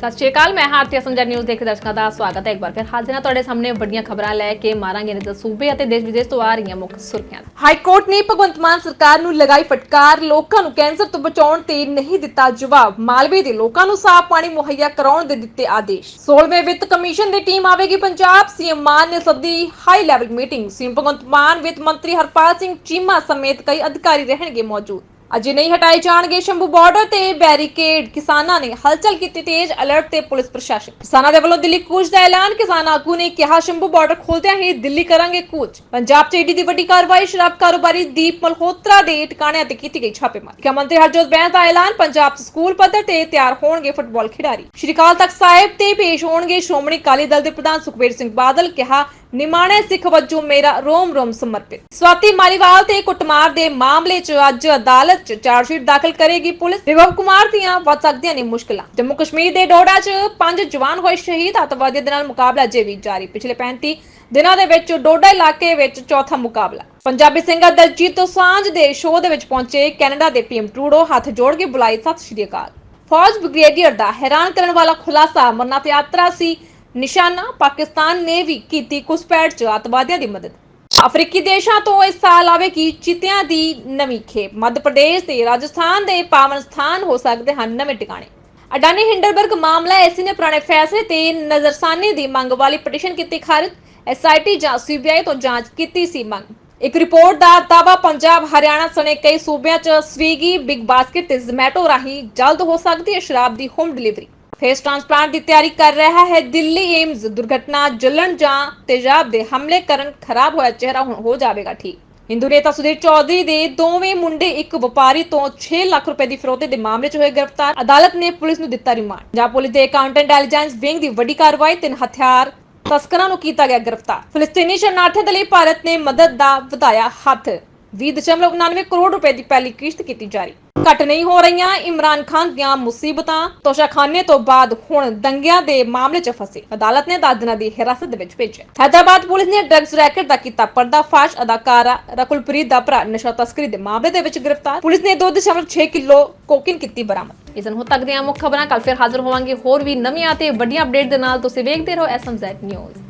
ਸਤਿ ਸ਼੍ਰੀ ਅਕਾਲ, ਮੈਂ ਹਾਰਤੀ ਅਸਮਜਾ ਨਿਊਜ਼ ਦੇਖ ਦਰਸ਼ਕਾਂ ਦਾ ਸਵਾਗਤ ਹੈ। ਇੱਕ ਵਾਰ ਫਿਰ ਹਾਜ਼ਰ ਹਾਂ ਤੁਹਾਡੇ ਸਾਹਮਣੇ ਵੱਡੀਆਂ ਖਬਰਾਂ ਲੈ ਕੇ ਮਾਰਾਂਗੇ ਨਜ਼ਰ। ਸੂਬੇ ਅਤੇ ਦੇਸ਼ ਵਿਦੇਸ਼ ਤੋਂ ਆ ਰਹੀਆਂ ਮੁੱਖ ਸੁਰਖੀਆਂ। ਹਾਈ ਕੋਰਟ ਨੇ ਭਗਵੰਤ ਮਾਨ ਸਰਕਾਰ ਨੂੰ ਲਗਾਈ ਫਟਕਾਰ। ਲੋਕਾਂ ਨੂੰ ਕੈਂਸਰ ਤੋਂ ਬਚਾਉਣ ਤੇ ਨਹੀਂ ਦਿੱਤਾ ਜਵਾਬ। ਮਾਲਵੇ ਦੇ ਲੋਕਾਂ ਨੂੰ ਸਾਫ਼ ਪਾਣੀ ਮੁਹੱਈਆ ਕਰਾਉਣ ਦੇ ਦਿੱਤੇ ਆਦੇਸ਼। 16ਵੇਂ ਵਿੱਤ ਕਮਿਸ਼ਨ ਦੀ ਟੀਮ ਆਵੇਗੀ ਪੰਜਾਬ। ਸੀਐਮ ਮਾਨ ਨੇ ਸੱਦੀ high level meeting. CM Bhagwant Mann ਵਿੱਤ ਮੰਤਰੀ ਹਰਪਾਲ ਸਿੰਘ ਚੀਮਾ ਸਮੇਤ ਕਈ ਅਧਿਕਾਰੀ ਰਹਿਣਗੇ ਮੌਜੂਦ। ਅਜੇ ਨਹੀਂ ਹਟਾਏ ਜਾਣਗੇ ਸ਼ੰਭੂ ਬਾਰਡਰ ਤੇ ਬੈਰੀਕੇਡ ਕਿਸਾਨਾਂ ਨੇ ਹਲਚਲ ਕੀਤੀ ਤੇਜ਼ ਅਲਰਟ ਤੇ ਪੁਲਿਸ ਪ੍ਰਸ਼ਾਸਨ। ਕਿਸਾਨਾਂ ਦੇ ਵੱਲੋਂ ਦਿੱਲੀ ਕੂਚ ਦਾ ਐਲਾਨ। ਕਿਸਾਨ ਆਗੂ ਨੇ ਕਿਹਾ, ਸ਼ੰਭੂ ਬਾਰਡਰ ਖੋਲਦਿਆਂ ਹੀ ਦਿੱਲੀ ਕਰਾਂਗੇ ਕੂਚ। ਪੰਜਾਬ 'ਚ ਈਡੀ ਦੀ ਵੱਡੀ ਕਾਰਵਾਈ, ਸ਼ਰਾਬ ਕਾਰੋਬਾਰੀ ਦੀਪ ਮਲਹੋਤਰਾ ਦੇ ਟਿਕਾਣਿਆਂ ਤੇ ਕੀਤੀ ਗਈ ਛਾਪੇਮਾਰੀ। ਮੁੱਖ ਮੰਤਰੀ ਹਰਜੋਤ ਬੈਂਸ ਦਾ ਐਲਾਨ। ਪੰਜਾਬ 'ਚ ਸਕੂਲ ਪੱਧਰ ਤੇ ਤਿਆਰ ਹੋਣਗੇ ਫੁੱਟਬਾਲ ਖਿਡਾਰੀ। ਸ਼੍ਰੀ ਅਕਾਲ ਤਖਤ ਸਾਹਿਬ ਤੇ ਪੇਸ਼ ਹੋਣਗੇ ਸ਼੍ਰੋਮਣੀ ਅਕਾਲੀ ਦਲ ਦੇ ਪ੍ਰਧਾਨ ਸੁਖਬੀਰ ਸਿੰਘ ਬਾਦਲ। ਕਿਹਾ ਨਿਮਾਣੇ ਸਿੱਖ ਵਜੋਂ ਮੇਰਾ ਰੋਮ ਰੋਮ ਸਮਰਪਿਤ। ਸਵਾਤੀ ਮਾਲੀਵਾਲ ਤੇ ਕੁੱਟਮਾਰ ਦੇ ਮਾਮਲੇ 'ਚ ਅੱਜ ਅਦਾਲਤ 'ਚ ਚਾਰਜਸ਼ੀਟ ਦਾਖਲ ਕਰੇਗੀ ਪੁਲਿਸ। ਵਿਭਵ ਕੁਮਾਰ ਦੀਆਂ ਵੱਧ ਸਕਦੀਆਂ ਨੇ ਮੁਸ਼ਕਲਾਂ। ਜੰਮੂ ਕਸ਼ਮੀਰ ਦੇ ਡੋਡਾ 'ਚ ਪੰਜ ਜਵਾਨ ਹੋਏ ਸ਼ਹੀਦ, ਅੱਤਵਾਦੀਆਂ ਦੇ ਨਾਲ ਮੁਕਾਬਲਾ ਅਜੇ ਵੀ ਜਾਰੀ। ਪਿਛਲੇ 35 ਦਿਨਾਂ ਦੇ ਵਿੱਚ ਡੋਡਾ ਇਲਾਕੇ ਵਿੱਚ ਚੌਥਾ ਮੁਕਾਬਲਾ। ਪੰਜਾਬੀ ਸਿੰਗਰ ਦਲਜੀਤ ਦੋਸਾਂਝ ਦੇ ਸ਼ੋਅ ਦੇ ਵਿੱਚ ਪਹੁੰਚੇ ਕੈਨੇਡਾ ਦੇ ਪੀਐਮ ਟਰੂਡੋ, ਹੱਥ ਜੋੜ ਕੇ ਬੁਲਾਈ ਸਤਿ ਸ਼੍ਰੀ ਅਕਾਲ। ਫੌਜ ਬ੍ਰਿਗੇਡੀਅਰ ਦਾ ਹੈਰਾਨ ਕਰਨ ਵਾਲਾ ਖੁਲਾਸਾ ਅਮਰਨਾਥ ਯਾਤਰਾ ਸੀ ਨਿਸ਼ਾਨਾ ਪਾਕਿਸਤਾਨ ਨੇ ਵੀ ਕੀਤੀ ਘੁਸਪੈਠ ਚ ਅੱਤਵਾਦੀਆਂ ਦੀ ਮਦਦ। ਅਫਰੀਕੀ ਦੇਸ਼ਾਂ ਤੋਂ ਇਸ ਸਾਲ ਆਵੇਗੀ ਚੀਤਿਆਂ ਦੀ ਨਵੀਂ ਖੇਪ। ਮੱਧ ਪ੍ਰਦੇਸ਼ ਤੇ ਰਾਜਸਥਾਨ ਦੇ ਪਾਵਨ ਸਥਾਨ ਹੋ ਸਕਦੇ ਹਨ ਨਵੇਂ ਟਿਕਾਣੇ। ਅਡਾਨੀ ਹਿੰਡਰਬਰਗ ਮਾਮਲਾ ਐਸੀ ਨੇ ਪੁਰਾਣੇ ਫੈਸਲੇ ਤੇ ਨਜ਼ਰਸਾਨੀ ਦੀ ਮੰਗ ਵਾਲੀ ਪਟੀਸ਼ਨ ਕੀਤੀ ਖਾਰਜ। ਐਸਆਈਟੀ ਜਾਂ ਸੀਬੀਆਈ ਤੋਂ ਜਾਂਚ ਕੀਤੀ ਸੀ ਮੰਗ। ਇੱਕ ਰਿਪੋਰਟ ਦਾ ਦਾਅਵਾ, ਪੰਜਾਬ, ਹਰਿਆਣਾ ਸਣੇ ਕਈ ਸੂਬਿਆਂ 'ਚ ਸਵੀਗੀ, ਬਿਗ ਬਾਸਕਟ ਤੇ ਜ਼ੋਮੈਟੋ ਰਾਹੀਂ ਜਲਦ ਹੋ ਸਕਦੀ ਹੈ ਸ਼ਰਾਬ ਦੀ ਹੋਮ ਡਿਲੀਵਰੀ। ਫੇਸ ਟ੍ਰਾਂਸਪਲਾਂਟ ਦੀ ਤਿਆਰੀ ਕਰ ਰਿਹਾ ਹੈ। ਦਿੱਲੀ, ਏਮਜ਼ ਦੁਰਘਟਨਾ, ਜਲਣ ਜਾਂ ਤੇਜ਼ਾਬ ਦੇ ਹਮਲੇ ਕਰਨ ਖਰਾਬ ਹੋਇਆ ਚਿਹਰਾ ਹੁਣ ਹੋ ਜਾਵੇਗਾ ਠੀਕ। ਹਿੰਦੂ ਨੇਤਾ ਸੁਧੀਰ ਚੌਧਰੀ ਦੇ ਦੋਵੇਂ ਮੁੰਡੇ ਇੱਕ ਵਪਾਰੀ ਤੋਂ 6 ਲੱਖ ਰੁਪਏ ਦੀ ਫਰੋਤੀ ਦੇ ਮਾਮਲੇ 'ਚ ਹੋਏ ਗ੍ਰਿਫਤਾਰ। ਅਦਾਲਤ ਨੇ ਪੁਲਿਸ ਨੂੰ ਦਿੱਤਾ ਰਿਮਾਂਡ। ਪੰਜਾਬ ਪੁਲਿਸ ਦੇ ਕਾਊਂਟਰ ਇੰਟੈਲੀਜੈਂਸ ਵਿੰਗ ਦੀ ਵੱਡੀ ਕਾਰਵਾਈ, ਤਿੰਨ ਹਥਿਆਰ ਤਸਕਰਾਂ ਨੂੰ ਕੀਤਾ ਗਿਆ ਗ੍ਰਿਫਤਾਰ। ਫਿਲਿਸਤੀਨੀ ਸ਼ਰਨਾਰਥੀਆਂ ਦੇ ਲਈ ਭਾਰਤ ਨੇ ਮਦਦ ਦਾ ਵਧਾਇਆ ਹੱਥ। 20.99 ਕਰੋੜ ਰੁਪਏ ਦੀ ਪਹਿਲੀ ਕਿਸ਼ਤ ਕੀਤੀ ਜਾਰੀ। ਘਟ ਨਹੀਂ ਹੋ ਰਹੀਆਂ ਇਮਰਾਨ ਖਾਨ ਦੀਆਂ ਮੁਸੀਬਤਾਂ, ਤੋਸ਼ਾਖਾਨੇ ਤੋਂ ਬਾਅਦ ਹੁਣ ਦੰਗਿਆਂ ਦੇ ਮਾਮਲੇ 'ਚ ਫਸੇ। ਅਦਾਲਤ ਨੇ 10 ਦਿਨਾਂ ਦੀ ਹਿਰਾਸਤ ਦੇ ਵਿੱਚ ਭੇਜਿਆ। ਹੈਦਰਾਬਾਦ ਪੁਲਿਸ ਨੇ ਡਰੱਗਸ ਰੈਕਟ ਦਾ ਕੀਤਾ ਪਰਦਾਫਾਸ਼। ਅਦਾਕਾਰਾ ਰਕੁਲਪ੍ਰੀਤ ਦਾ ਭਰਾ ਨਸ਼ਾ ਤਸਕਰੀ ਦੇ ਮਾਮਲੇ ਦੇ ਵਿੱਚ ਗ੍ਰਿਫਤਾਰ। ਪੁਲਿਸ ਨੇ 2.6 ਕਿਲੋ ਕੋਕਿਨ ਕੀਤੀ ਬਰਾਮਦ। ਇਸ ਨੂੰ ਤੱਕ ਦੀਆਂ ਮੁੱਖ ਖਬਰਾਂ ਕੱਲ ਫਿਰ ਹਾਜ਼ਰ ਹੋਵਾਂਗੇ ਹੋਰ ਵੀ ਨਵੀਆਂ ਤੇ ਵੱਡੀਆਂ ਅਪਡੇਟ ਦੇ ਨਾਲ। ਤੁਸੀਂ ਵੇਖਦੇ ਰਹੋ ਐਸਐਮਜ਼ੈਡ ਨਿਊਜ਼।